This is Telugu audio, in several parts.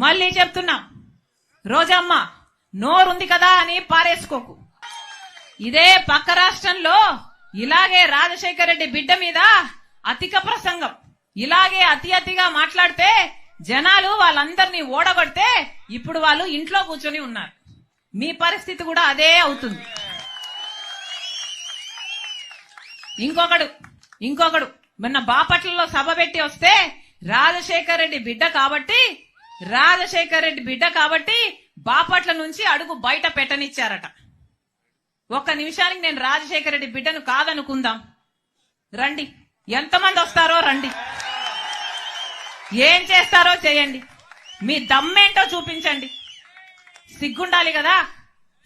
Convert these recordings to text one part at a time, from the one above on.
మళ్ళీ చెప్తున్నా. రోజమ్మ నోరుంది కదా అని పారేసుకోకు. ఇదే పక్క రాష్ట్రంలో ఇలాగే రాజశేఖర రెడ్డి బిడ్డ మీద అతిక ప్రసంగం. ఇలాగే అతి అతిగా మాట్లాడితే జనాలు వాళ్ళందరినీ ఓడగొడితే ఇప్పుడు వాళ్ళు ఇంట్లో కూర్చొని ఉన్నారు. మీ పరిస్థితి కూడా అదే అవుతుంది. ఇంకొకడు ఇంకొకడు. మొన్న బాపట్లలో సభ పెట్టి వస్తే రాజశేఖర్ రెడ్డి బిడ్డ కాబట్టి రాజశేఖర్ రెడ్డి బిడ్డ కాబట్టి బాపట్ల నుంచి అడుగు బయట పెట్టనిచ్చారట. ఒక్క నిమిషానికి నేను రాజశేఖర రెడ్డి బిడ్డను కాదనుకుందాం. రండి. ఎంతమంది వస్తారో రండి. ఏం చేస్తారో చేయండి. మీ దమ్మేంటో చూపించండి. సిగ్గుండాలి కదా?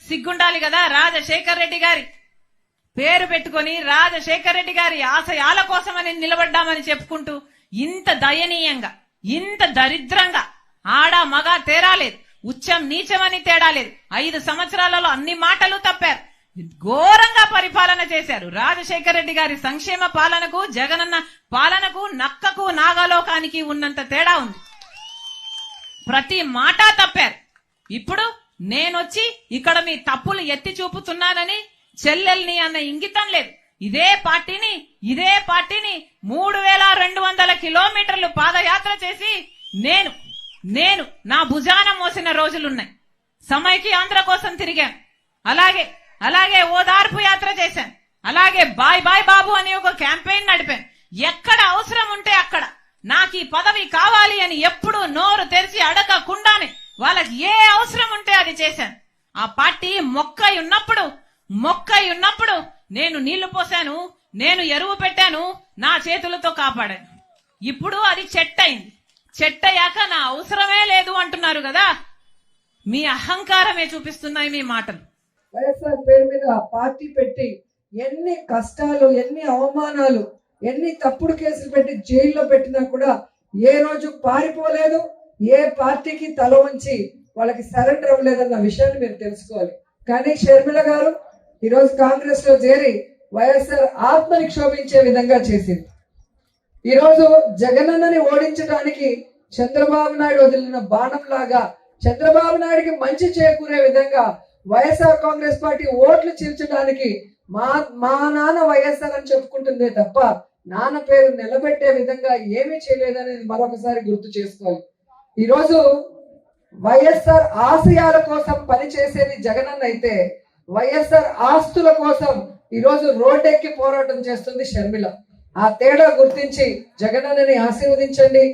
సిగ్గుండాలి కదా రాజశేఖర్ రెడ్డి గారి? పేరు పెట్టుకొని రాజశేఖర్ రెడ్డి గారి ఆశయాల కోసమని నిలబడ్డామని చెప్పుకుంటూ ఇంత దయనీయంగా ఇంత దరిద్రంగా ఆడ మగ తేడా లేదు. ఉచ్చం నీచమని తేడా లేదు. ఐదు సంవత్సరాలలో అన్ని మాటలు తప్పారు. ఘోరంగా పరిపాలన చేశారు. రాజశేఖర రెడ్డి గారి సంక్షేమ పాలనకు జగనన్న పాలనకు నక్కకు నాగలోకానికి ఉన్నంత తేడా ఉంది. ప్రతి మాట తప్పారు. ఇప్పుడు నేనొచ్చి ఇక్కడ మీ తప్పులు ఎత్తి చూపుతున్నానని చెల్లెల్ని అన్న ఇంగితం లేదు. ఇదే పార్టీని ఇదే పార్టీని మూడు వేల రెండు వందల కిలోమీటర్లు పాదయాత్ర చేసి నేను నేను నా భుజాన మోసిన రోజులున్నాయి. సమైకి ఆంధ్ర కోసం తిరిగాను అలాగే అలాగే ఓదార్పు యాత్ర చేశాను అలాగే బాయ్ బాయ్ బాబు అని ఒక క్యాంపెయిన్ నడిపాను ఎక్కడ అవసరం ఉంటే అక్కడ. నాకు ఈ పదవి కావాలి అని ఎప్పుడు నోరు తెరిచి అడగకుండానే వాళ్ళకి ఏ అవసరం ఉంటే అది చేశాను ఆ పార్టీ మొక్కై ఉన్నప్పుడు మొక్కై ఉన్నప్పుడు నేను నీళ్ళు పోసాను నేను ఎరువు పెట్టాను నా చేతులతో కాపాడాను. ఇప్పుడు అది చెట్టయింది. చెట్టయ్యాక నా అవసరమే లేదు అంటున్నారు కదా? మీ అహంకారమే చూపిస్తున్నాయి మీ మాటలు. వైఎస్ఆర్ పేరు మీద పార్టీ పెట్టి ఎన్ని కష్టాలు ఎన్ని అవమానాలు ఎన్ని తప్పుడు కేసులు పెట్టి జైల్లో పెట్టినా కూడా ఏ రోజు పారిపోలేదు ఏ పార్టీకి తల ఉంచి వాళ్ళకి సరెండర్ అవ్వలేదన్న విషయాన్ని మీరు తెలుసుకోవాలి. కానీ షర్మిల గారు ఈరోజు కాంగ్రెస్లో చేరి వైఎస్ఆర్ ఆత్మని క్షోభించే విధంగా చేసింది. ఈరోజు జగనన్నని ఓడించడానికి చంద్రబాబు నాయుడు వదిలిన బాణం లాగా చంద్రబాబు నాయుడికి మంచి చేకూరే విధంగా వైఎస్ఆర్ కాంగ్రెస్ పార్టీ ఓట్లు చీల్చడానికి మా మా నాన్న వైఎస్ఆర్ అని చెప్పుకుంటుందే తప్ప నాన్న పేరు నిలబెట్టే విధంగా ఏమీ చేయలేదనేది మరొకసారి గుర్తు చేసుకోవాలి. ఈరోజు వైఎస్ఆర్ ఆశయాల కోసం పనిచేసేది జగనన్న అయితే వైఎస్ఆర్ ఆస్తుల కోసం ఈరోజు రోడ్డెక్కి పోరాటం చేస్తుంది షర్మిల. ఆ తేడా గుర్తించి జగనన్నని ఆశీర్వదించండి.